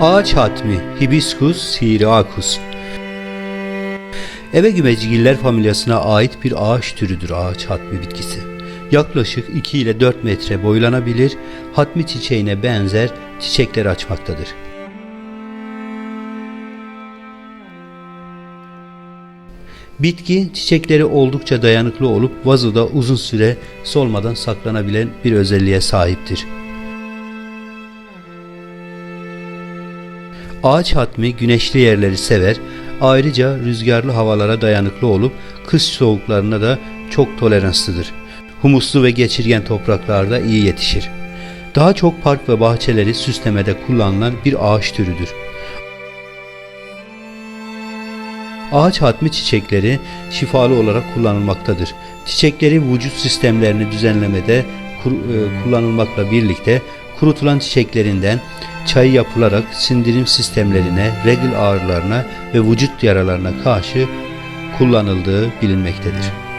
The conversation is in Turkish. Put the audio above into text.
Ağaç hatmi Hibiscus syriacus Eve güvecigiller familyasına ait bir ağaç türüdür ağaç hatmi bitkisi. Yaklaşık 2 ile 4 metre boylanabilir, hatmi çiçeğine benzer çiçekler açmaktadır. Bitki çiçekleri oldukça dayanıklı olup vazoda uzun süre solmadan saklanabilen bir özelliğe sahiptir. Ağaç hatmi güneşli yerleri sever. Ayrıca rüzgarlı havalara dayanıklı olup kış soğuklarına da çok toleranslıdır. Humuslu ve geçirgen topraklarda iyi yetişir. Daha çok park ve bahçeleri süslemede kullanılan bir ağaç türüdür. Ağaç hatmi çiçekleri şifalı olarak kullanılmaktadır. Çiçekleri vücut sistemlerini düzenlemede e, kullanılmakla birlikte kurutulan çiçeklerinden çay yapılarak sindirim sistemlerine, regl ağrılarına ve vücut yaralarına karşı kullanıldığı bilinmektedir.